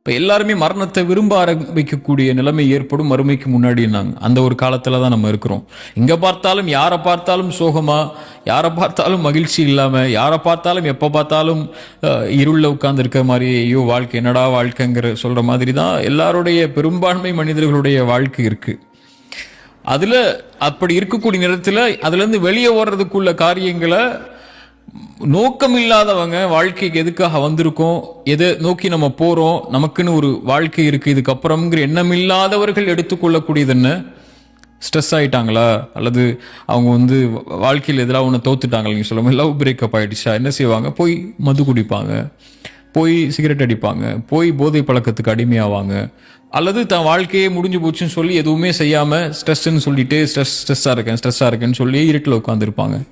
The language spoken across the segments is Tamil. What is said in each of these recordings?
இப்போ எல்லாருமே மரணத்தை விரும்ப ஆரம்பிக்கக்கூடிய நிலைமை ஏற்படும் மறுமைக்கு முன்னாடினாங்க அந்த ஒரு காலத்தில் தான் நம்ம இருக்கிறோம். எங்கே பார்த்தாலும் யாரை பார்த்தாலும் சோகமாக யாரை பார்த்தாலும் மகிழ்ச்சி இல்லாமல் யாரை பார்த்தாலும் எப்போ பார்த்தாலும் இருளில் இருள்ல உட்கார்ந்து இருக்கிற மாதிரி ஐயோ வாழ்க்கை என்னடா வாழ்க்கைங்கிற சொல்கிற மாதிரி தான் எல்லாருடைய பெரும்பான்மை மனிதர்களுடைய வாழ்க்கை இருக்குது அதில் அப்படி இருக்கக்கூடிய நேரத்தில் அதுலேருந்து வெளியே ஓடுறதுக்குள்ள காரியங்களை நோக்கம் இல்லாதவங்க வாழ்க்கைக்கு எதுக்காக வந்திருக்கோம்? எதை நோக்கி நம்ம போறோம்? நமக்குன்னு ஒரு வாழ்க்கை இருக்கு. இதுக்கப்புறம்ங்கிற எண்ணம் இல்லாதவர்கள் எடுத்துக்கொள்ளக்கூடியது என்ன ஸ்ட்ரெஸ் ஆயிட்டாங்களா? அல்லது அவங்க வந்து வாழ்க்கையில் எதிராக ஒன்று தோத்துட்டாங்களா? நீங்கள் சொல்லுவாங்க லவ் பிரேக்கப் ஆயிடுச்சா? என்ன செய்வாங்க? போய் மது குடிப்பாங்க. போய் சிகரெட் அடிப்பாங்க. போய் போதை பழக்கத்துக்கு அடிமையாவாங்க. அல்லது தன் வாழ்க்கையே முடிஞ்சு போச்சுன்னு சொல்லி எதுவுமே செய்யாமல் ஸ்ட்ரெஸ்ன்னு சொல்லிட்டு ஸ்ட்ரெஸ் ஸ்ட்ரெஸ்ஸாக இருக்கேன் ஸ்ட்ரெஸ்ஸாக இருக்கேன்னு சொல்லி இருட்டில் உட்காந்துருப்பாங்க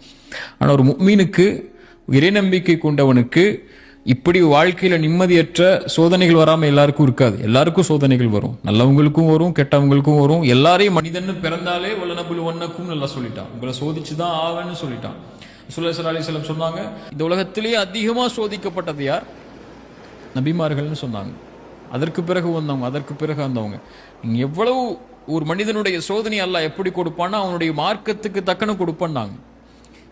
ஆனால் ஒரு மீனுக்கு இறைநம்பிக்கை கொண்டவனுக்கு இப்படி வாழ்க்கையில் நிம்மதியற்ற சோதனைகள் வராமல் எல்லாருக்கும் இருக்காது. எல்லாருக்கும் சோதனைகள் வரும். நல்லவங்களுக்கும் வரும் கெட்டவங்களுக்கும் வரும். எல்லாரையும் மனிதன்னு பிறந்தாலே வல்லனபுல் ஒன்னக்கும் நல்லா சொல்லிட்டான். உங்களை சோதிச்சு தான் ஆவேன்னு சொல்லிட்டான். சுல்லா அலி செல்லம் சொன்னாங்க இந்த உலகத்திலேயே அதிகமாக சோதிக்கப்பட்டது யார்? நபிமார்கள்னு சொன்னாங்க. அதற்கு பிறகு வந்தவங்க அதற்கு பிறகு வந்தவங்க. நீங்கள் எவ்வளவு ஒரு மனிதனுடைய சோதனை அல்ல எப்படி கொடுப்பான்னா அவனுடைய மார்க்கத்துக்கு தக்கன கொடுப்பான்னாங்க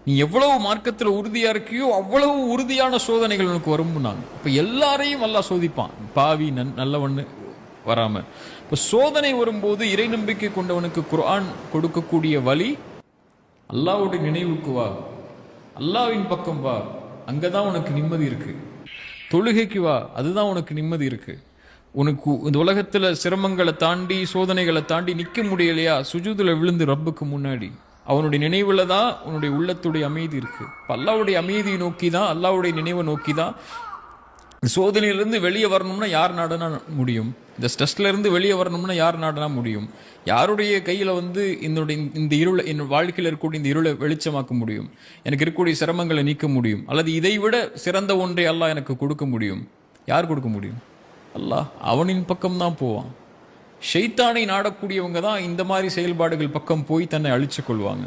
நீ எவ்வளவு மார்க்கத்தில் உறுதியாக இருக்கியோ அவ்வளவு உறுதியான சோதனைகள் உனக்கு வரும்னாங்க இப்போ எல்லாரையும் நல்லா சோதிப்பான். பாவி நன் நல்லவன்னு வராமல் இப்போ சோதனை வரும்போது இறை நம்பிக்கை கொண்டவனுக்கு குரான் கொடுக்கக்கூடிய வழி அல்லாஹ்வுடைய நினைவுக்கு வா. அல்லாஹ்வின் பக்கம் வா. அங்கே தான் உனக்கு நிம்மதி இருக்குது தொழுகைக்கு வா. அதுதான் உனக்கு நிம்மதி இருக்குது உனக்கு இந்த உலகத்தில் சிரமங்களை தாண்டி சோதனைகளை தாண்டி நிற்க முடியலையா? சுஜூதில் விழுந்து ரப்புக்கு முன்னாடி. அவனுடைய நினைவில் தான் உன்னுடைய உள்ளத்துடைய அமைதி இருக்கு. இப்போ அல்லாவுடைய அமைதியை நோக்கி தான் அல்லாவுடைய நினைவை நோக்கி தான் சோதனையிலிருந்து வெளியே வரணும்னா யார் நாடனா முடியும். இந்த ஸ்ட்ரெஸ்லேருந்து வெளியே வரணும்னா யார் நாடனா முடியும். யாருடைய கையில் வந்து என்னுடைய இந்த இருளை என் வாழ்க்கையில் இருக்கக்கூடிய இந்த இருளை வெளிச்சமாக்க முடியும்? எனக்கு இருக்கக்கூடிய சிரமங்களை நீக்க முடியும். அல்லது இதை விட சிறந்த ஒன்றை அல்லாஹ் எனக்கு கொடுக்க முடியும். யார் கொடுக்க முடியும்? அல்லாஹ். அவனின் பக்கம் தான் போவான். ஷைத்தானை நாடக்கூடியவங்க தான் இந்த மாதிரி செயல்பாடுகள் பக்கம் போய் தன்னை அழிச்சு கொள்வாங்க.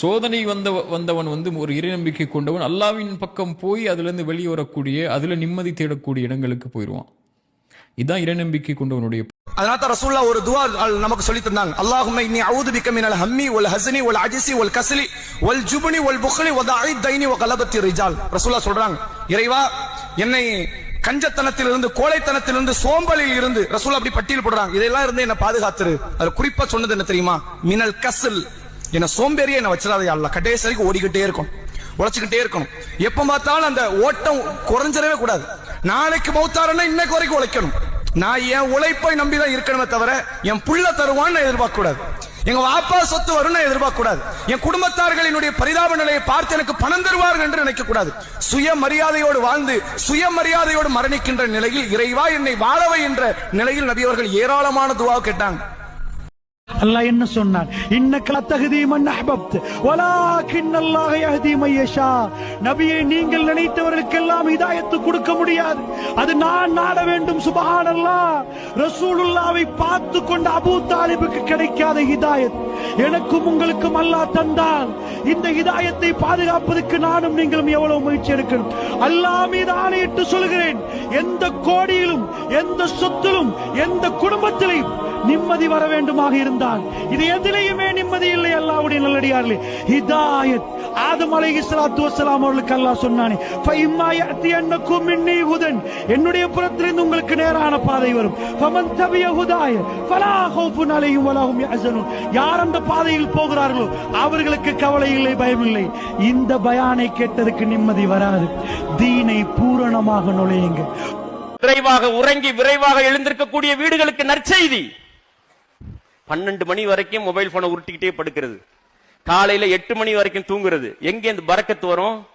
சோதனை வந்த வந்தவன் வந்து ஒரு இறைநம்பிக்கை கொண்டவன் அல்லாவின் பக்கம் போய் அதுலேருந்து வெளியே வரக்கூடிய அதுல நிம்மதி தேடக்கூடிய இடங்களுக்கு போயிடுவான் இதுதான் இறைநம்பிக்கை கொண்டவனுடைய அதனால தான் ரசூல்லா ஒரு துவா நமக்கு சொல்லி தந்தாங்க. அல்லாஹுமே இன்னி அவுது பிக்க மினல் ஹம்மி ஒல் ஹஸ்னி ஒல் அஜிசி ஒல் கசலி ஒல் ஜுப்னி ஒல் புக்லி ஒல் தஇ தைனி வ கலபத்தி ரிஜால். ரசூல்லா சொல்றாங்க இறைவா என்னை கஞ்சத்தனத்திலிருந்து கோழைத்தனத்திலிருந்து சோம்பலில் இருந்து ரசூல் அப்படி பட்டியல் போடுறாங்க. இதெல்லாம் இருந்து என்ன பாதுகாத்துரு. அது குறிப்பா சொன்னது என்ன தெரியுமா? மினல் கசல். என்ன சோம்பேறிய என்ன வச்சிடாத அல்ல கடைசி வரைக்கும் ஓடிக்கிட்டே இருக்கும் உழைச்சுக்கிட்டே இருக்கணும். எப்ப பார்த்தாலும் அந்த ஓட்டம் குறைஞ்சிடவே கூடாது. நாளைக்கு மௌத்தாருன்னா இன்னைக்கு வரைக்கும் உழைக்கணும். நான் என் உழைப்பை நம்பிதான் இருக்கணுமே தவிர என் புள்ள தருவான்னு எதிர்பார்க்க கூடாது எங்க வாப்பா சொத்து வரும்னு நான் எதிர்பார்க்க கூடாது என் குடும்பத்தார்கள் என்னுடைய பரிதாப நிலையை பார்த்து எனக்கு பணம் தருவார்கள் என்று நினைக்க கூடாது சுய மரியாதையோடு வாழ்ந்து சுய மரியாதையோடு மரணிக்கின்ற நிலையில் இறைவா என்னை வாழவை என்ற நிலையில் நபியவர்கள் ஏராளமான துவா கேட்டாங்க. அல்லாஹ் என்ன சொன்னான் இன்னக்க தகுதி மன் அஹ்பப்த் வலாக்கின் அல்லாஹ் யஹ்தி மை யஷா நபியே நீங்கள் நினைத்தவர்களுக்கெல்லாம் ஹிதாயத்து கொடுக்க முடியாது அது நான் நாட வேண்டும் சுபஹானல்லாஹ் ரசூலுல்லாஹ்வை பார்த்து கொண்ட அபூ தாலிபுக்கு கிடைக்காத ஹிதாயத் எனக்கும் உங்களுக்கும் அல்லாஹ் தந்தான் இந்த ஹிதாயத்தை பாதுகாப்பதற்கு நானும் நீங்களும் எவ்வளவு முயற்சி எடுக்கணும் அல்லாஹ் மீது ஆணையிட்டு சொல்கிறேன் எந்த கோடியிலும் எந்த சொத்திலும் எந்த குடும்பத்திலும் நிம்மதி வர வேண்டுமாக இருந்தால். இது எதிலையுமே நிம்மதி இல்லை அல்லாவுடைய நல்லடியார்களே. ஹிதாயத். ஆதம் அலை இஸ்லாத்து வசலாம் அவர்களுக்கு அல்லாஹ் சொன்னானே என்னுடைய புறத்திலிருந்து உங்களுக்கு நேரான பாதை வரும். ஃபமன் தபிய ஹுதாய ஃபலா ஹௌஃபுன் அலைஹிம் யார் அந்த பாதையில் போகிறார்களோ அவர்களுக்கு கவலை இல்லை பயம் இல்லை. இந்த பயானை கேட்டதுக்கு நிம்மதி வராது. தீனை பூரணமாக நுழையுங்க விரைவாக உறங்கி விரைவாக எழுந்திருக்கக்கூடிய வீடுகளுக்கு நற்செய்தி. பன்னெண்டு மணி வரைக்கும் மொபைல் போனை உருட்டிக்கிட்டே படுக்கிறது. காலையில எட்டு மணி வரைக்கும் தூங்குறது. எங்க இந்த பறக்கத்து வரும்?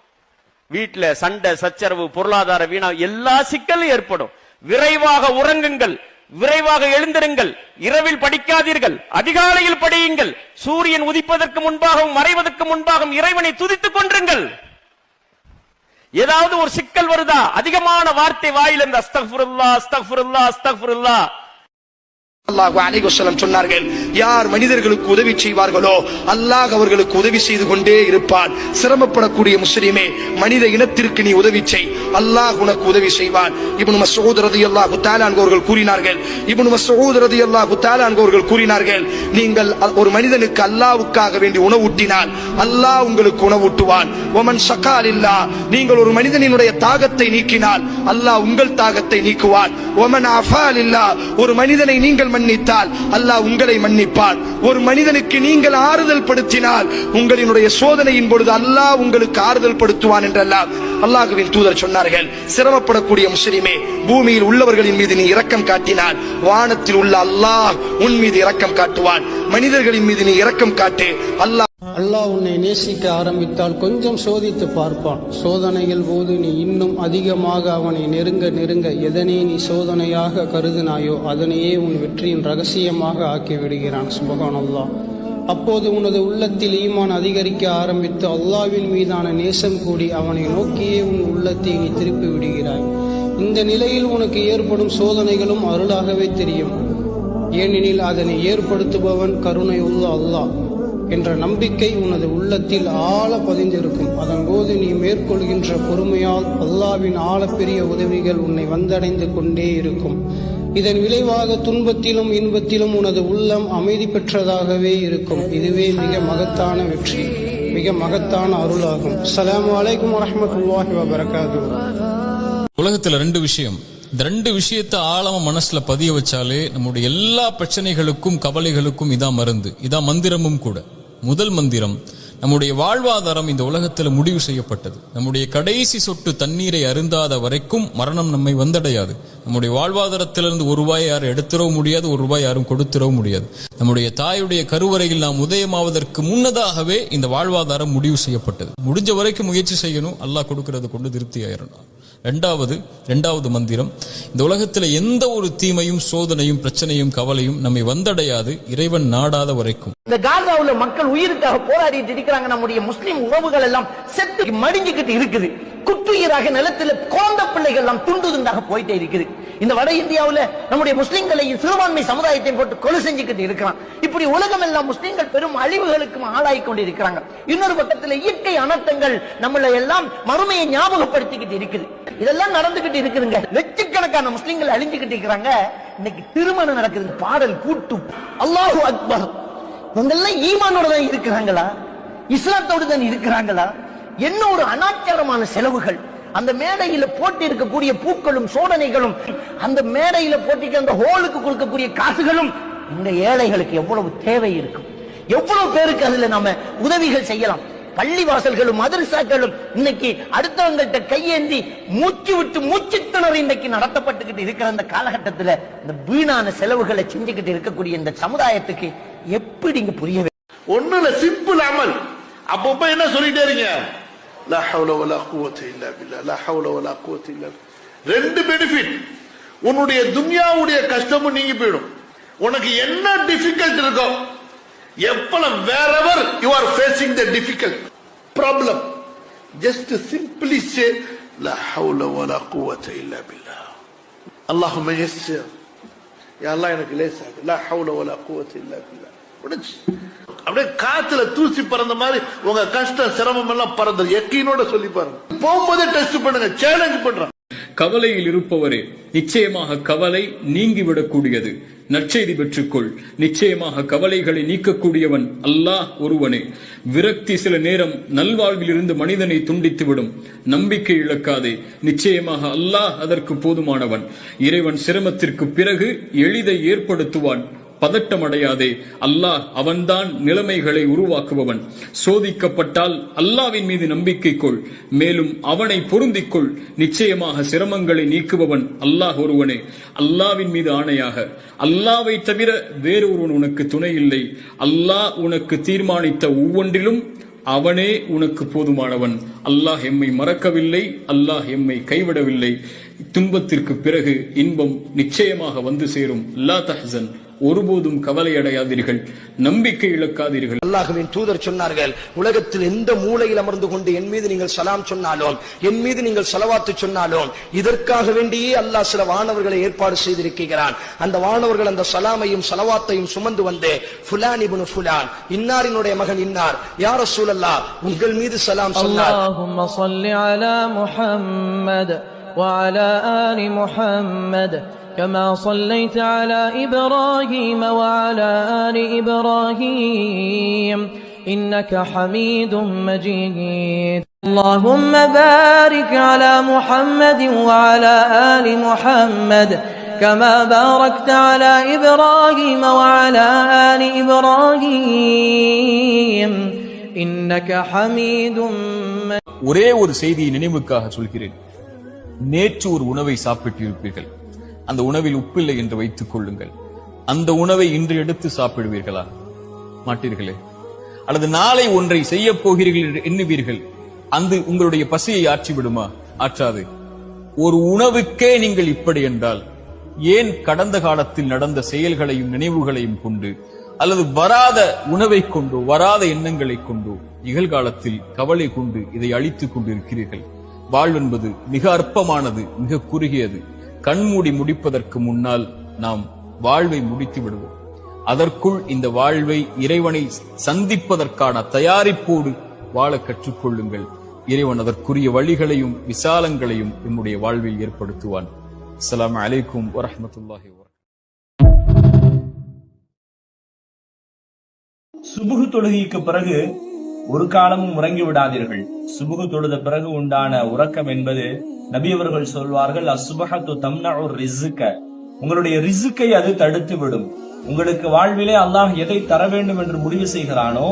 வீட்டுல சண்டை சச்சரவு பொருளாதார வீணா எல்லா சிக்கலும் ஏற்படும். விரைவாக உறங்குங்கள். விரைவாக எழுந்திருங்கள். இரவில் படிக்காதீர்கள். அதிகாலையில் படியுங்கள். சூரியன் உதிப்பதற்கு முன்பாகவும் மறைவதற்கு முன்பாகவும் இறைவனை துதித்துக் கொண்டிருங்கள். ஏதாவது ஒரு சிக்கல் வருதா? அதிகமான வார்த்தை வாயிலிருந்து அஸ்தக்ஃபிருல்லா அஸ்தக்ஃபிருல்லா அஸ்தக்ஃபிருல்லா அல்லாஹ் சொன்னார்கள் யார் மனிதர்களுக்கு உதவி செய்வார்களோ அல்லாஹ் அவர்களுக்கு உதவி செய்து கொண்டே இருப்பார். சிரமப்படக்கூடிய முஸ்லிமே மனித இனத்திற்கு நீ உதவி செய். அல்லாஹ் உனக்கு உதவி செய்வான் இப்னு மஸ்ஊத் ரலியல்லாஹு தஆலா அவர்கள் கூறினார்கள் இப்னு மஸ்ஊத் ரலியல்லாஹு தஆலா அவர்கள் கூறினார்கள் நீங்கள் ஒரு மனிதனுக்கு அல்லாவுக்காக வேண்டி உணவூட்டினால் அல்லாஹ் உங்களுக்கு உணவூட்டுவான். ஒமன் சக்கால் இல்லா நீங்கள் ஒரு மனிதனினுடைய தாகத்தை நீக்கினால் அல்லாஹ் உங்கள் தாகத்தை நீக்குவான். ஒமன் அஃபால் இல்லா ஒரு மனிதனை நீங்கள் மன்னித்தால் அல்லாஹ் உங்களை மன்னிப்பார் ஒரு மனிதனுக்கு நீங்கள் ஆறுதல் படுத்தினால் உங்களினுடைய சோதனையின் பொழுது அல்லாஹ் உங்களுக்கு ஆறுதல் படுத்துவான் என்றெல்லாம் அல்லாஹுவின் தூதர் சொன்னார்கள். சிரமப்படக்கூடிய முஸ்லிமே பூமியில் உள்ளவர்களின் மீது நீ இரக்கம் காட்டினால் வானத்தில் உள்ள அல்லாஹ் உன் மீது இரக்கம் காட்டுவான். மனிதர்களின் மீது நீ இரக்கம் காட்டு அல்லாஹ் அல்லாஹ் உன்னை நேசிக்க ஆரம்பித்தால் கொஞ்சம் சோதித்து பார்ப்பான். சோதனைகள் போது நீ இன்னும் அதிகமாக அவனை நெருங்க நெருங்க எதனை நீ சோதனையாக கருதினாயோ அதனையே உன் வெற்றியின் ரகசியமாக ஆக்கி விடுகிறான் சுபகான் அல்லாஹ் அப்போது உனது உள்ளத்தில் ஈமான் அதிகரிக்க ஆரம்பித்து அல்லாவின் மீதான நேசம் கூடி அவனை நோக்கியே உன் உள்ளத்தை நீ திருப்பி விடுகிறாய். இந்த நிலையில் உனக்கு ஏற்படும் சோதனைகளும் அருளாகவே தெரியும். ஏனெனில் அதனை ஏற்படுத்துபவன் கருணை உள்ள அல்லாஹ். என்ற நம்பிக்கை உனது உள்ளத்தில் ஆழ பதிந்திருக்கும். அதன்போது நீ மேற்கொள்கின்ற பொறுமையால் அல்லாவின் ஆழப்பெரிய உதவிகள் உன்னை வந்தடைந்து கொண்டே இருக்கும். இதன் விளைவாக துன்பத்திலும் இன்பத்திலும் உனது உள்ளம் அமைதி பெற்றதாகவே இருக்கும். இதுவே மிக மகத்தான வெற்றி மிக மகத்தான அருளாகும். அஸ்ஸலாமு அலைக்கும் வரமத்துல்லாஹி வபரகாது உலகத்துல ரெண்டு விஷயம். இந்த ரெண்டு விஷயத்தை ஆழமா மனசுல பதிய வச்சாலே நம்முடைய எல்லா பிரச்சனைகளுக்கும் கவலைகளுக்கும் இதான் மருந்து. இதான் மந்திரமும் கூட. முதல் மந்திரம் நம்முடைய வாழ்வாதாரம் இந்த உலகத்தில் முடிவு செய்யப்பட்டது. நம்முடைய கடைசி சொட்டு தண்ணீரை அருந்தாத வரைக்கும் மரணம் நம்மை வந்தடையாது. நம்முடைய வாழ்வாதாரத்திலிருந்து ஒரு ரூபாய் யாரும் எடுத்துறவும் முடியாது ஒரு ரூபாய் யாரும் கொடுத்துறவும் முடியாது. நம்முடைய தாயுடைய கருவறையில் நாம் உதயமாவதற்கு முன்னதாகவே இந்த வாழ்வாதாரம் முடிவு செய்யப்பட்டது. முடிஞ்ச வரைக்கும் முயற்சி செய்யணும். அல்லாஹ் கொடுக்கறது கொண்டு திருப்தி ஆயிரணும். ரெண்டாவது ரெண்டாவது மந்திரம் இந்த உலகத்துல எந்த ஒரு தீமையும் சோதனையும் பிரச்சனையும் கவலையும் நம்மை வந்தடையாது இறைவன் நாடாத வரைக்கும். இந்த காசாவுல மக்கள் உயிருக்காக போராடிட்டு இருக்கிறாங்க நம்முடைய முஸ்லிம் உறவுகள் எல்லாம் செத்து மடிஞ்சுக்கிட்டு இருக்குது. குற்றுயிராக நிலத்துல குழந்த பிள்ளைகள் எல்லாம் துண்டு துண்டாக போயிட்டே இருக்குது. இந்த வட இந்தியாவுல நம்முடைய முஸ்லிம்களை சிறுபான்மை சமுதாயத்தை போட்டு கொலை செஞ்சுக்கிட்டு இருக்கிறான். இப்படி உலகம் எல்லாம் முஸ்லிம்கள் பெரும் அழிவுகளுக்கும் ஆளாகி கொண்டு இருக்கிறாங்க இன்னொரு பக்கத்தில் இயற்கை அனர்த்தங்கள் நம்மளை எல்லாம் மறுமையை ஞாபகப்படுத்திக்கிட்டு இருக்குது. இதெல்லாம் நடந்துகிட்டு இருக்குதுங்க. லட்சக்கணக்கான முஸ்லிம்கள் அழிஞ்சுக்கிட்டு இருக்கிறாங்க. இன்னைக்கு திருமணம் நடக்குது பாடல் கூட்டு அல்லாஹு அக்பர். இவங்கெல்லாம் ஈமானோட தான் இருக்கிறாங்களா? இஸ்லாத்தோடு தான் இருக்கிறாங்களா? என்ன ஒரு அனாச்சாரமான செலவுகள்? அந்த மேடையில போட்டு இருக்கக்கூடிய பூக்களும் சோதனைகளும் அந்த மேடையில போட்டிட்டு அந்த ஹோலுக்கு கொடுக்கக்கூடிய காசுகளும் இந்த ஏழைகளுக்கு எவ்வளவு தேவை இருக்கும். எவ்வளவு பேருக்கு அதுல நாம உதவிகள் செய்யலாம். பள்ளி வாசல்களும் மதரசாக்களும் இன்னைக்கு அடுத்தவங்கள்ட்ட கையேந்தி மூச்சு விட்டு மூச்சு திணறி இன்னைக்கு நடத்தப்பட்டுக்கிட்டு இருக்கிற அந்த காலகட்டத்துல இந்த வீணான செலவுகளை செஞ்சுக்கிட்டு இருக்கக்கூடிய இந்த சமுதாயத்துக்கு எப்படி இங்க புரிய ஒண்ணுல சிம்பிள் அமல். அப்பப்ப என்ன சொல்லிட்டே இருங்க லா ஹவுல வலா குவத்த இல்லா பில்லா லா ஹவுல வலா குவத்த இல்லா ரெண்டு பெனிஃபிட் உன்னுடைய துன்யாவுடைய கஷ்டமும் நீங்கி போயிடும். உனக்கு என்ன டிஃபிகல்ட் இருக்கோ எப்பலம் whatever you are facing the difficult problem just simply say லா ஹவுல வலா குவத்த இல்லா பில்லா அல்லாஹும்ம யஸ்ஸிர் யா எனக்கு லேசாக லா ஹவுல வலா குவத்த இல்லா பில்லா முடிச்சு அப்படியே காத்துல தூசி பறந்த மாதிரி உங்க கஷ்டம் சிரமம் எல்லாம் பறந்து எக்கீனோட சொல்லி பாருங்க. போகும்போதே டெஸ்ட் பண்ணுங்க சேலஞ்ச் பண்றேன். கவலையில் இருப்பவரே நிச்சயமாக கவலை நீங்கிவிடக்கூடியது. நற்செய்தி பெற்றுக்கொள். நிச்சயமாக கவலைகளை நீக்கக்கூடியவன் அல்லாஹ் ஒருவனே. விரக்தி சில நேரம் நல்வாழ்வில் இருந்து மனிதனை துண்டித்துவிடும். நம்பிக்கை இழக்காதே. நிச்சயமாக அல்லாஹ் அதற்கு போதுமானவன். இறைவன் சிரமத்திற்கு பிறகு எளிதை ஏற்படுத்துவான். பதட்டமடையாதே. அல்லாஹ் அவன்தான் நிலைமைகளை உருவாக்குபவன். சோதிக்கப்பட்டால் அல்லாவின் மீது நம்பிக்கை கொள் மேலும் அவனை பொருந்திக்கொள். நிச்சயமாக சிரமங்களை நீக்குபவன் அல்லாஹ் ஒருவனே. அல்லாவின் மீது ஆணையாக. அல்லாவை தவிர வேறொருவன் உனக்கு துணை இல்லை. அல்லாஹ் உனக்கு தீர்மானித்த ஒவ்வொன்றிலும் அவனே உனக்கு போதுமானவன். அல்லாஹ் எம்மை மறக்கவில்லை. அல்லாஹ் எம்மை கைவிடவில்லை. துன்பத்திற்கு பிறகு இன்பம் நிச்சயமாக வந்து சேரும். லா தஹன் ஒருபோதும் கவலை அடையாதீர்கள் நம்பிக்கை இழக்காதீர்கள் அல்லாஹுவின் தூதர் சொன்னார்கள் உலகத்தில் எந்த மூலையில் அமர்ந்து கொண்டு என் மீது நீங்கள் சலாம் சொன்னாலும் என் மீது நீங்கள் சலவாத்து சொன்னாலும் இதற்காக வேண்டியே அல்லாஹ் சில வானவர்களை ஏற்பாடு செய்திருக்கிறான் அந்த வானவர்கள் அந்த சலாமையும் சலவாத்தையும் சுமந்து வந்து ஃபுலான் இப்னு ஃபுலான் இன்னாரினுடைய மகன் இன்னார் யார் ரசூலல்லாஹ் உங்கள் மீது சலாம் சொன்னார் اللهم صل على محمد وعلى آل محمد كما صليت على إبراهيم وعلى آل إبراهيم إنك حميد مجيد اللهم بارك على محمد وعلى آل محمد كما باركت على إبراهيم وعلى آل إبراهيم إنك حميد مجيد ஒரே ஒரு செய்தியை நினைவுக்காக சொல்கிறேன் நேற்று ஒரு உணவை சாப்பிட்டிருப்பீர்கள் அந்த உணவில் உப்பில்லை என்று வைத்துக் கொள்ளுங்கள். அந்த உணவை இன்று எடுத்து சாப்பிடுவீர்களா? மாட்டீர்களே. அல்லது நாளை ஒன்றை செய்ய போகிறீர்கள் என்று எண்ணுவீர்கள். அந்த உங்களுடைய பசியை ஆற்றி விடுமா ஆற்றாது. ஒரு உணவுக்கே நீங்கள் இப்படி என்றால் ஏன் கடந்த காலத்தில் நடந்த செயல்களையும் நினைவுகளையும் கொண்டு அல்லது வராத உணவை கொண்டோ வராத எண்ணங்களை கொண்டோ நிகழ்காலத்தில் கவலை கொண்டு இதை அழித்துக் கொண்டிருக்கிறீர்கள்? வாழ்வென்பது மிக அற்பமானது மிக குறுகியது. கண்மூடி முடிப்பதற்கு முன்னால் நாம் வாழ்வை முடித்து விடுவோம். அதற்குள் இந்த வாழ்வை இறைவனை சந்திப்பதற்கான தயாரிப்போடு வாழ கற்றுக்கொள்ளுங்கள். இறைவன் அதற்குரிய வழிகளையும் விசாலங்களையும் நம்முடைய வாழ்வில் ஏற்படுத்துவான். அஸ்லாம் அலைக்கும் வரமத்துல்லாஹி சுபுகு தொழுகைக்கு பிறகு ஒரு காலமும் உறங்கி விடாதீர்கள். சுபுகு தொழுத பிறகு உண்டான உறக்கம் என்பது நபி அவர்கள் சொல்வார்கள் அசுபகத்து தம்னா ஒரு ரிசுக்க உங்களுடைய ரிசுக்கை அது தடுத்து விடும் உங்களுக்கு வாழ்விலே அல்லாஹ் எதை தர வேண்டும் என்று முடிவு செய்கிறானோ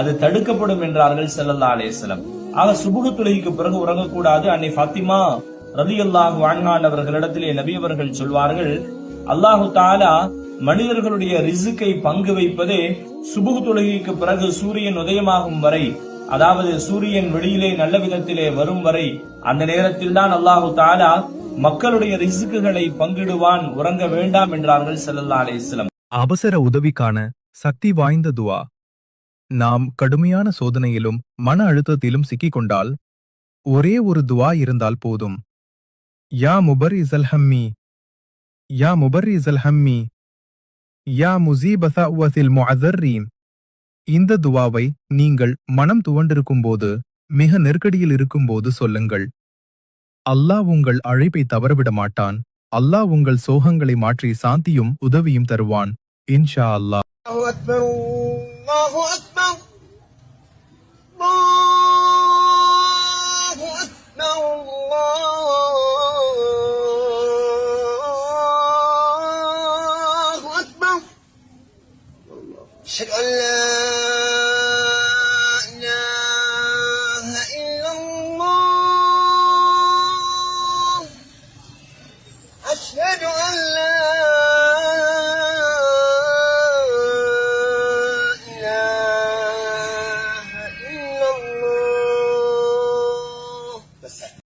அது தடுக்கப்படும் என்றார்கள் செல்லல்லா அலேசலம் ஆக சுபுகு தொழுகைக்கு பிறகு உறங்கக்கூடாது. அன்னை ஃபாத்திமா அல்லாஹ் அன்ஹான் அவர்களிடத்திலே நபி அவர்கள் சொல்வார்கள் அல்லாஹு தாலா மனிதர்களுடைய ரிசுக்கை பங்கு வைப்பதே சுபுகு தொழுகைக்கு பிறகு சூரியன் உதயமாகும் வரை அதாவது சூரியன் வெளியிலே நல்ல விதத்திலே வரும் வரை அந்த நேரத்தில் தான் அல்லாஹு தாலா மக்களுடைய ரிசுக்குகளை பங்கிடுவான் உறங்க வேண்டாம் என்றார்கள் செல்லல்லா அலைஹி அவசர உதவிக்கான சக்தி வாய்ந்த துவா. நாம் கடுமையான சோதனையிலும் மன அழுத்தத்திலும் சிக்கிக்கொண்டால் ஒரே ஒரு துவா இருந்தால் போதும். யா முபர் இசல் ஹம்மி. யா முபர் இசல் ஹம்மி. யா முசீப சஅவத்தில் முஅதர்ரீன் இந்த துவாவை நீங்கள் மனம் துவண்டிருக்கும் போது மிக நெருக்கடியில் இருக்கும்போது சொல்லுங்கள். அல்லாஹ் உங்கள் அழைப்பை தவறவிட மாட்டான். அல்லாஹ் உங்கள் சோகங்களை மாற்றி சாந்தியும் உதவியும் தருவான். இன்ஷா அல்லாஹ். அல்லாஹ் أشهد أن لا